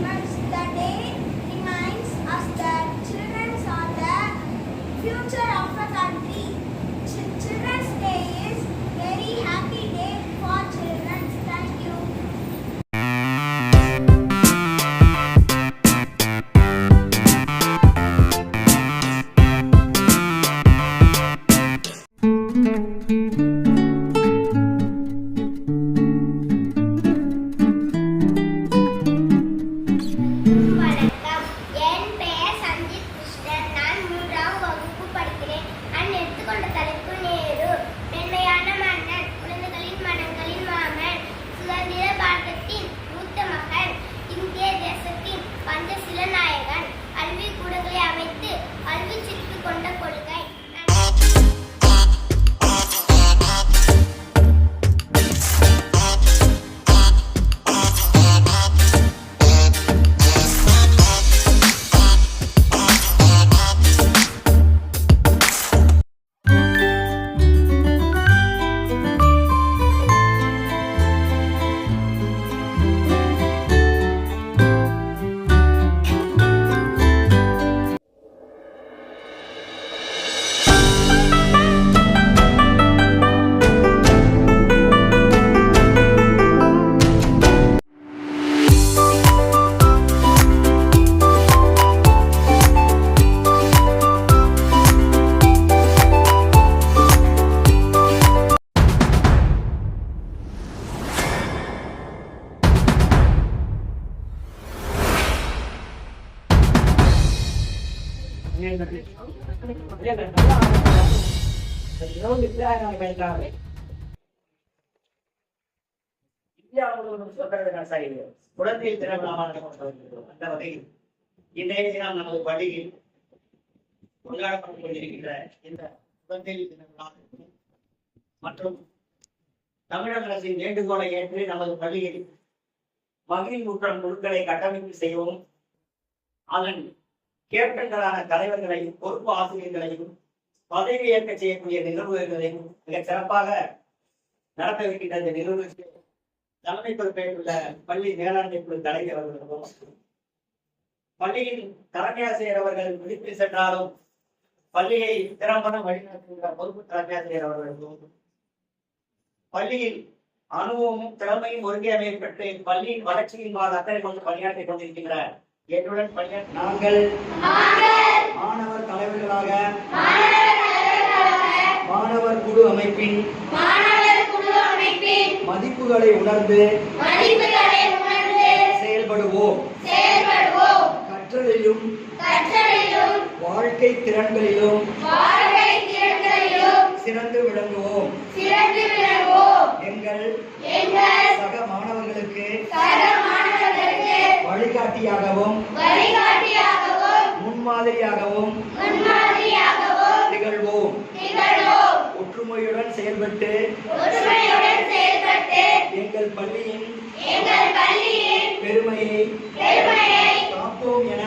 The day reminds us that children are the future குழந்தை திருவிழாவாக அந்த வகையில் இன்றைய தினம் நமது பள்ளியில் கொண்டாடப்பட்டுக் கொண்டிருக்கின்ற இந்த குழந்தை திருவிழா மற்றும் தமிழக அரசின் வேண்டுகோளை ஏற்று நமது பள்ளியில் மகிழ் முற்றம் குழுக்களை கட்டமைப்பு செய்யவும் அதன் கேப்டன்களான தலைவர்களையும் பொறுப்பு ஆசிரியர்களையும் பதவி ஏற்க செய்யக்கூடிய நிகழ்வுகளையும் மிக சிறப்பாக நடத்தவிருக்கின்ற இந்த நிகழ்வுக்கு தலைமை பொறுப்பேற்றுள்ள பள்ளி மேலாண்மை குழு தலைவர் அவர்களுக்கும் பள்ளியின் தலைமை ஆசிரியர் அவர்கள் விடுத்து சென்றாலும் பள்ளியை திறம்பட வழிநடத்துகின்ற பொறுப்பு தலைமை ஆசிரியர் அவர்களுக்கும் பள்ளியில் அனுபவமும் திறமையும் ஒருங்கே அமையப்பட்டு பள்ளியின் வளர்ச்சியின் மாத அக்கறை கொண்டு பணியாற்றிக் கொண்டிருக்கின்ற என்னுடன் பணியாற்ற நாங்கள் மாணவர் தலைவர்களாக மாணவர் குழு அமைப்பின் மதிப்புகளை உணர்ந்து செயல்படுவோம். கற்றலிலும் வாழ்க்கை திறன்களிலும் வழிகாட்டியாகவும் முன்மாதிரியாகவும் திகழ்வோம். ஒற்றுமையுடன் செயல்பட்டு எங்கள் பள்ளியின் பெருமையை காப்போம் என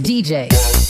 DJ.